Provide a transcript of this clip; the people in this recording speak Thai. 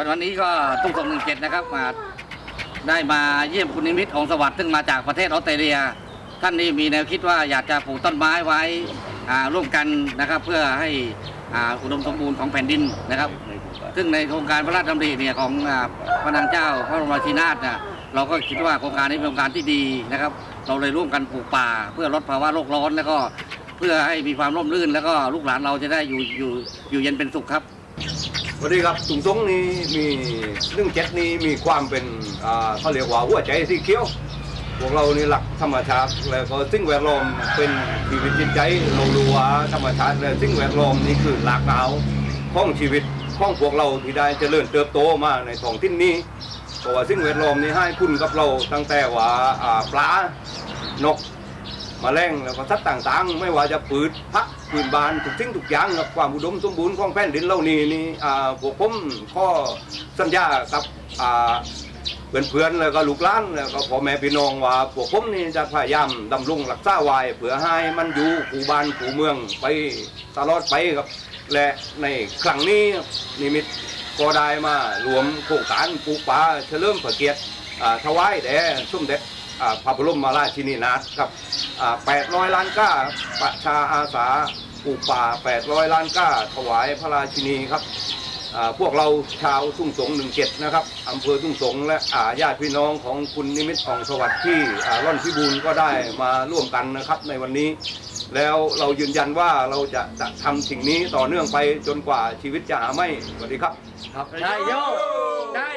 วันวันนี้ก็ตุ้งส่งหนึ่งเจ็ดนะครับมาได้มาเยี่ยมคุณนิมิตองสวัสดิ์ซึ่งมาจากประเทศออสเตรเลีย ท่านนี้มีแนวคิดว่าอยากจะปลูกต้นไม้ไว้ร่วมกันนะครับเพื่อให้อุดมสมบูรณ์ของแผ่นดินนะครับ ซึ่งในโครงการพระราชดำริเนี่ยของพระนางเจ้าพระบรมราชินีนาถเนี่ยเราก็คิดว่าโครงการนี้เป็นโครงการที่ดีนะครับ เราเลยร่วมกันปลูกป่า เพื่อลดภาวะโลกร้อนแล้วก็เพื่อให้มีความร่มรื่น แล้วก็ลูกหลานเราจะได้อยู่อยู่อยู่เย็นเป็นสุขครับ สวัสดีครับตุงซงนี่มีเรื่องเจ็ดนี่มีความเป็นอ่าเขาเรียกว่าหัวใจสีเขียว พวกเรานี่หลักธรรมชาติแล้วก็สิ่งแวดล้อมเป็นชีวิตจิตใจเรารู้ว่าธรรมชาติและสิ่งแวดล้อมนี่คือหลากหลายของชีวิตของพวกเราที่ได้เจริญเติบโตมาในท้องถิ่นนี้เพราะว่าสิ่งแวดล้อมนี่ให้คุณกับเราตั้งแต่ว่าอ่าปลานก มาแรงแล้วก็สัตว์ต่างๆ ไม่ว่าจะปืดพักปืนบานทุกสิ่งทุกอย่างกับความอุดมสมบูรณ์ของแผ่นดินเรานี่นี่อ่าพวกผมข้อสัญญากับอ่าเพื่อนๆแล้วก็ลูกหลานแล้วก็พ่อแม่พี่น้องว่าพวกผมนี่จะพยายามดำรงรักษาไว้เพื่อให้มันอยู่คู่บ้านคู่เมืองไปตลอดไปครับและในครั้งนี้นิมิตก็ได้มารวมโครงการปลูกป่าเฉลิมพระเกียรติถวายแด่สมเด็จพระบรมราชินีนาถครับ อ่า800ล้านก้าประชาอาสาปลูกป่า800ล้านก้า ถวายพระราชินีครับอ่าพวกเราชาวทุ่งสงหนึ่งเจ็ดนะครับอำเภอทุ่งสงและอ่าญาติพี่น้องของคุณนิมิตของสวัสดิ์ที่อ่าร่อนพิบูลก็ได้มาร่วมกันนะครับในวันนี้ แล้วเรายืนยันว่าเราจะจะทำสิ่งนี้ต่อเนื่องไปจนกว่าชีวิตจะหาไม่ สวัสดีครับ ครับได้โยได้